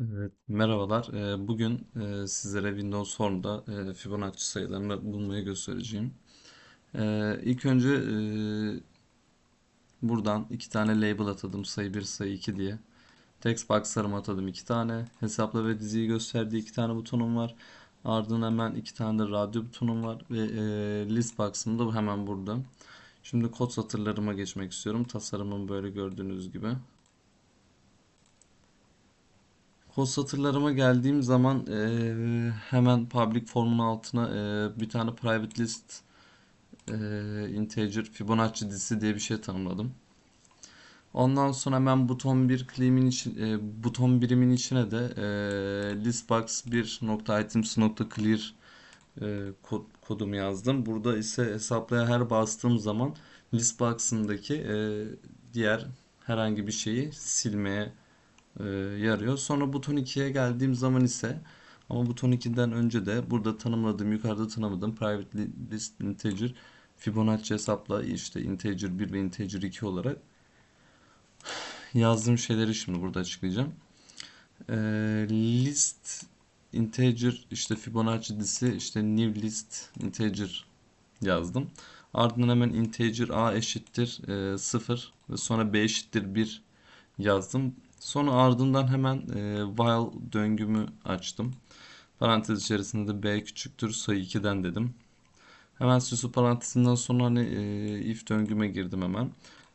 Evet, merhabalar. Ee, Bugün e, sizlere Windows Form'da e, Fibonacci sayılarını bulmayı göstereceğim. Ee, İlk önce e, buradan iki tane label atadım. Sayı 1, sayı 2 diye. Text box'larımı atadım iki tane. Hesapla ve diziyi gösterdiği iki tane butonum var. Ardından hemen iki tane de radyo butonum var. Ve e, list box'ım da hemen burada. Şimdi kod satırlarıma geçmek istiyorum. Tasarımım böyle gördüğünüz gibi. Kod satırlarıma geldiğim zaman eee, hemen public formun altına eee, bir tane private list eee, integer Fibonacci dizisi diye bir şey tanımladım. Ondan sonra hemen buton bir claim'in için eee, buton birimin içine de eee listbox 1.items.clear eee, kod, kodumu yazdım. Burada ise hesaplaya her bastığım zaman listbox'ındaki eee, diğer herhangi bir şeyi silmeye e, yarıyor. Sonra buton 2'ye geldiğim zaman ise ama buton 2'den önce de burada tanımladığım, yukarıda tanımladığım private list integer Fibonacci hesapla işte integer 1 ve integer 2 olarak yazdığım şeyleri şimdi burada açıklayacağım. E, list integer işte Fibonacci dizisi işte new list integer yazdım. Ardından hemen integer a eşittir e, 0 ve sonra b eşittir 1 yazdım. Sonra ardından hemen e, while döngümü açtım. Parantez içerisinde de b küçüktür sayı 2'den dedim. Hemen süslü parantezinden sonra hani e, if döngüme girdim hemen.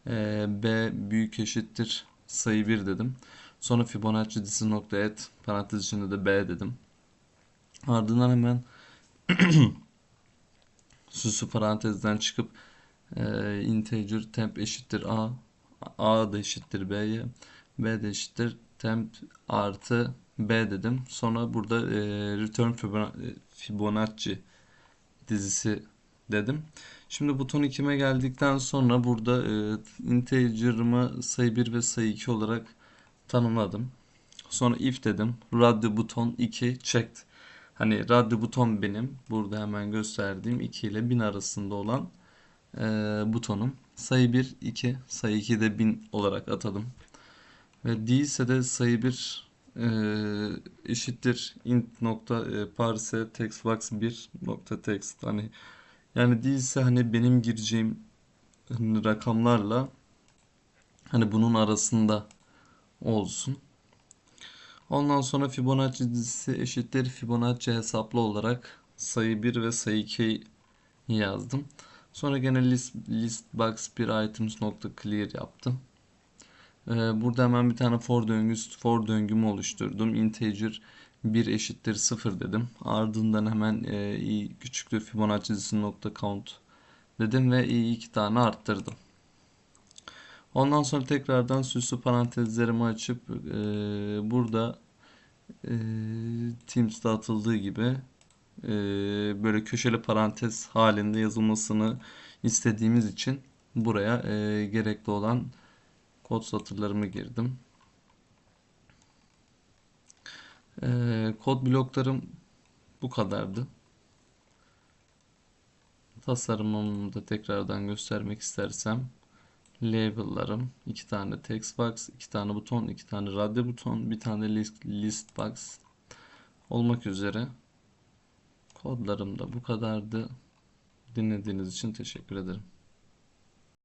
E, b büyük eşittir sayı 1 dedim. Sonra Fibonacci dizisi nokta et parantez içinde de b dedim. Ardından hemen süslü parantezden çıkıp e, integer temp eşittir a a da eşittir b'ye b eşittir temp artı b dedim. Sonra burada e, return Fibonacci dizisi dedim. Şimdi buton 2'me geldikten sonra burada e, integer'ımı sayı 1 ve sayı 2 olarak tanımladım. Sonra if dedim. Radyo buton 2 checked. Hani radyo buton benim. Burada hemen gösterdiğim 2 ile 1000 arasında olan e, butonum. Sayı 1, 2, sayı 2 de 1000 olarak atadım. Ve değilse de sayı 1 e, eşittir int nokta e, parse textbox 1 nokta text hani yani değilse hani benim gireceğim rakamlarla hani bunun arasında olsun. Ondan sonra Fibonacci dizisi eşittir Fibonacci hesaplı olarak sayı 1 ve sayı 2 yazdım. Sonra gene list, list box 1 items nokta clear yaptım. Ee, burada hemen bir tane for döngüsü, for döngümü oluşturdum. Integer 1 eşittir 0 dedim. Ardından hemen e, i küçüktür Fibonacci nokta count dedim ve i iki tane arttırdım. Ondan sonra tekrardan süslü parantezlerimi açıp e, burada e, Teams'te atıldığı gibi e, böyle köşeli parantez halinde yazılmasını istediğimiz için buraya e, gerekli olan kod satırlarımı girdim. E, kod bloklarım bu kadardı. Tasarımımı da tekrardan göstermek istersem label'larım, iki tane text box, iki tane buton, iki tane radyo buton, bir tane list, list box olmak üzere kodlarım da bu kadardı. Dinlediğiniz için teşekkür ederim.